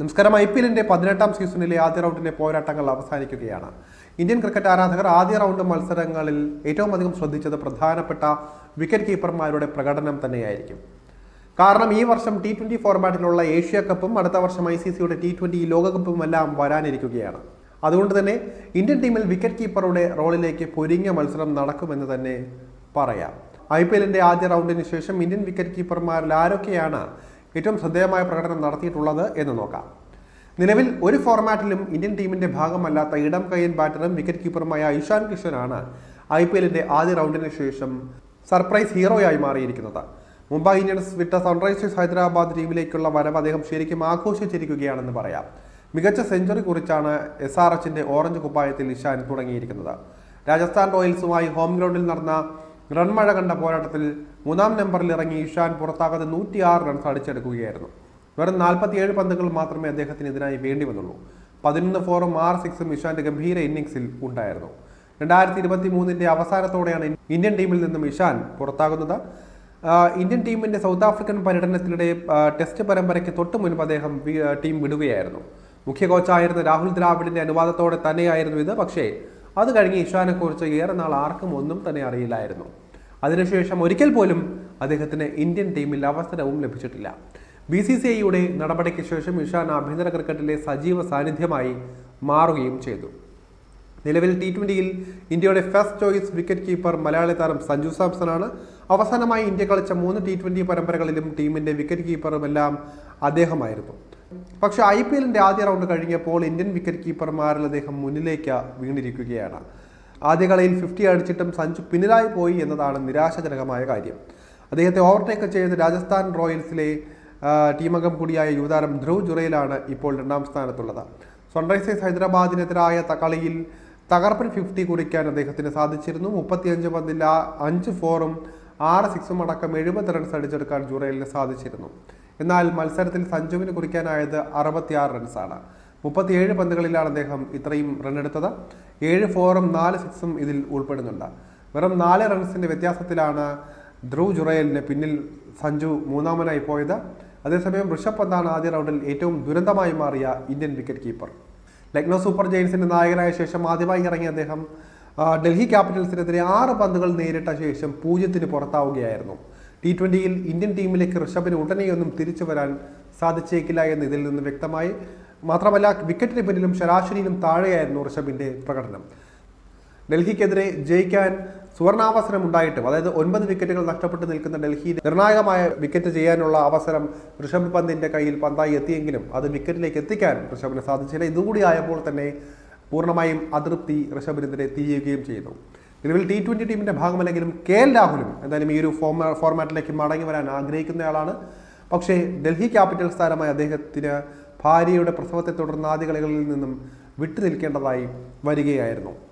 നമസ്കാരം. I P എല്ലിന്റെ പതിനെട്ടാം സീസണിലെ ആദ്യ റൗണ്ടിലെ പോരാട്ടങ്ങൾ അവസാനിക്കുകയാണ്. ഇന്ത്യൻ ക്രിക്കറ്റ് ആരാധകർ ആദ്യ റൗണ്ട് മത്സരങ്ങളിൽ ഏറ്റവും അധികം ശ്രദ്ധിച്ചത് പ്രധാനപ്പെട്ട വിക്കറ്റ് കീപ്പർമാരുടെ പ്രകടനം തന്നെയായിരിക്കും. കാരണം ഈ വർഷം ടി ട്വന്റി ഫോർമാറ്റിലുള്ള ഏഷ്യ കപ്പും അടുത്ത വർഷം ഐ സി സിയുടെ ടി ട്വന്റി ലോകകപ്പും എല്ലാം വരാനിരിക്കുകയാണ്. അതുകൊണ്ട് തന്നെ ഇന്ത്യൻ ടീമിൽ വിക്കറ്റ് കീപ്പറുടെ റോളിലേക്ക് പൊരിഞ്ഞ മത്സരം നടക്കുമെന്ന് തന്നെ പറയാം. ഐ പി എല്ലിന്റെ ആദ്യ റൗണ്ടിന് ശേഷം ഇന്ത്യൻ വിക്കറ്റ് കീപ്പർമാരിൽ ആരൊക്കെയാണ് ഏറ്റവും ശ്രദ്ധേയമായ പ്രകടനം നടത്തിയിട്ടുള്ളത് എന്ന് നോക്കാം. നിലവിൽ ഒരു ഫോർമാറ്റിലും ഇന്ത്യൻ ടീമിന്റെ ഭാഗമല്ലാത്ത ഇടം കയ്യൻ ബാറ്ററും വിക്കറ്റ് കീപ്പറുമായ ഇഷാൻ കിഷനാണ് ഐ പി എല്ലിന്റെ ആദ്യ റൗണ്ടിന് ശേഷം സർപ്രൈസ് ഹീറോയായി മാറിയിരിക്കുന്നത്. മുംബൈ ഇന്ത്യൻസ് വിട്ട സൺറൈസേഴ്സ് ഹൈദരാബാദ് ടീമിലേക്കുള്ള വരവ് അദ്ദേഹം ശരിക്കും ആഘോഷിച്ചിരിക്കുകയാണെന്ന് പറയാം. മികച്ച സെഞ്ചുറി കുറിച്ചാണ് എസ് ആർ എച്ചിന്റെ ഓറഞ്ച് കുപ്പായത്തിൽ ഇഷാൻ തുടങ്ങിയിരിക്കുന്നത്. രാജസ്ഥാൻ റോയൽസുമായി ഹോം ഗ്രൗണ്ടിൽ നടന്ന റൺമഴ കണ്ട പോരാട്ടത്തിൽ മൂന്നാം നമ്പറിൽ ഇറങ്ങി ഇഷാൻ പുറത്താകാതെ നൂറ്റിയാറ് റൺസ് അടിച്ചെടുക്കുകയായിരുന്നു. വെറും നാൽപ്പത്തിയേഴ് പന്തുകൾ മാത്രമേ അദ്ദേഹത്തിന് ഇതിനായി വേണ്ടി വന്നുള്ളൂ. പതിനൊന്ന് ഫോറും ആറ് സിക്സും ഇഷാന്റെ ഗംഭീര ഇന്നിംഗ്സിൽ ഉണ്ടായിരുന്നു. രണ്ടായിരത്തി ഇരുപത്തി മൂന്നിന്റെ അവസാനത്തോടെയാണ് ഇന്ത്യൻ ടീമിൽ നിന്നും ഇഷാൻ പുറത്താകുന്നത്. ഇന്ത്യൻ ടീമിന്റെ സൗത്ത് ആഫ്രിക്കൻ പര്യടനത്തിനിടെ ടെസ്റ്റ് പരമ്പരയ്ക്ക് തൊട്ട് മുൻപ് അദ്ദേഹം ടീം വിടുകയായിരുന്നു. മുഖ്യ കോച്ചായിരുന്ന രാഹുൽ ദ്രാവിഡിന്റെ അനുവാദത്തോടെ തന്നെയായിരുന്നു ഇത്. പക്ഷേ അത് കഴിഞ്ഞ് ഇഷാനെക്കുറിച്ച് ഏറെ നാൾ ആർക്കും ഒന്നും തന്നെ അറിയില്ലായിരുന്നു. അതിനുശേഷം ഒരിക്കൽ പോലും അദ്ദേഹത്തിന് ഇന്ത്യൻ ടീമിൽ അവസരവും ലഭിച്ചിട്ടില്ല. ബി സി സി ഐയുടെ നടപടിക്ക് ശേഷം ഇഷാൻ ആഭ്യന്തര ക്രിക്കറ്റിലെ സജീവ സാന്നിധ്യമായി മാറുകയും ചെയ്തു. നിലവിൽ ടി ട്വന്റിയിൽ ഇന്ത്യയുടെ first choice wicket keeper Malayali താരം സഞ്ജു സാംസണാണ്. അവസാനമായി ഇന്ത്യ കളിച്ച മൂന്ന് ടി ട്വന്റി പരമ്പരകളിലും ടീമിന്റെ വിക്കറ്റ് കീപ്പറുമെല്ലാം അദ്ദേഹമായിരുന്നു. പക്ഷേ ഐ പി എല്ലിന്റെ ആദ്യ റൗണ്ട് കഴിഞ്ഞപ്പോൾ ഇന്ത്യൻ വിക്കറ്റ് കീപ്പർമാരിൽ അദ്ദേഹം മുന്നിലേക്ക് വീണിരിക്കുകയാണ്. ആദ്യ കളിയിൽ ഫിഫ്റ്റി അടിച്ചിട്ടും സഞ്ജു പിന്നിലായി പോയി എന്നതാണ് നിരാശാജനകമായ കാര്യം. അദ്ദേഹത്തെ ഓവർടേക്ക് ചെയ്ത് രാജസ്ഥാൻ റോയൽസിലെ ടീമംഗം കൂടിയായ യുവതാരം ധ്രുവ് ജുറയിലാണ് ഇപ്പോൾ രണ്ടാം സ്ഥാനത്തുള്ളത്. സൺറൈസേഴ്സ് ഹൈദരാബാദിനെതിരായ കളിയിൽ തകർപ്പൻ ഫിഫ്റ്റി കുറിക്കാൻ അദ്ദേഹത്തിന് സാധിച്ചിരുന്നു. മുപ്പത്തിയഞ്ച് പന്തിൽ അഞ്ച് ഫോറും ആറ് സിക്സും അടക്കം എഴുപത് റൺസ് അടിച്ചെടുക്കാൻ ജുറയിലിന് സാധിച്ചിരുന്നു. എന്നാൽ മത്സരത്തിൽ സഞ്ജുവിന് കുറിക്കാനായത് അറുപത്തിയാറ് റൺസാണ്. മുപ്പത്തിയേഴ് പന്തുകളിലാണ് അദ്ദേഹം ഇത്രയും റണ്ണെടുത്തത് ഏഴ് ഫോറും നാല് സിക്സും ഇതിൽ ഉൾപ്പെടുന്നുണ്ട്. വെറും നാല് റൺസിന്റെ വ്യത്യാസത്തിലാണ് ധ്രുവ് ജുറയലിന് പിന്നിൽ സഞ്ജു മൂന്നാമനായി പോയത്. അതേസമയം ഋഷഭ് പന്താണ് ആദ്യ റൗണ്ടിൽ ഏറ്റവും ദുരന്തമായി മാറിയ Indian wicket keeper Lucknow super ജയൻസിന്റെ നായകനായ ശേഷം ആദ്യമായി ഇറങ്ങിയ അദ്ദേഹം ഡൽഹി ക്യാപിറ്റൽസിനെതിരെ ആറ് പന്തുകൾ നേരിട്ട ശേഷം പൂജ്യത്തിന് പുറത്താവുകയായിരുന്നു. ടി ട്വന്റിയിൽ ഇന്ത്യൻ ടീമിലേക്ക് ഋഷഭിന് ഉടനെയൊന്നും തിരിച്ചു വരാൻ സാധിച്ചേക്കില്ല എന്ന് ഇതിൽ നിന്ന് വ്യക്തമായി. മാത്രമല്ല വിക്കറ്റിന് പിന്നിലും ശരാശരിയിലും താഴെയായിരുന്നു ഋഷഭിന്റെ പ്രകടനം. ഡൽഹിക്കെതിരെ ജയിക്കാൻ സുവർണാവസരം ഉണ്ടായിട്ടും അതായത് ഒൻപത് വിക്കറ്റുകൾ നഷ്ടപ്പെട്ട് നിൽക്കുന്ന ഡൽഹി നിർണായകമായ വിക്കറ്റ് ചെയ്യാനുള്ള അവസരം ഋഷഭ് പന്തിന്റെ കയ്യിൽ പന്തായി എത്തിയെങ്കിലും അത് വിക്കറ്റിലേക്ക് എത്തിക്കാൻ ഋഷഭിന് സാധിച്ചില്ല. ഇതുകൂടി ആയപ്പോൾ തന്നെ പൂർണമായും അതൃപ്തി ഋഷഭിനെതിരെ തീയുകയും ചെയ്തു. നിലവിൽ ടി ട്വന്റി ടീമിന്റെ ഭാഗമല്ലെങ്കിലും കെ എൽ രാഹുലും എന്തായാലും ഈ ഒരു ഫോർമാ ഫോർമാറ്റിലേക്ക് മടങ്ങി വരാൻ ആഗ്രഹിക്കുന്നയാളാണ്. പക്ഷേ ഡൽഹി ക്യാപിറ്റൽസ് താരമായ അദ്ദേഹത്തിന് ഭാര്യയുടെ പ്രസവത്തെ തുടർന്ന് ആദ്യകളികളിൽ നിന്നും വിട്ടുനിൽക്കേണ്ടതായി വരികയായിരുന്നു.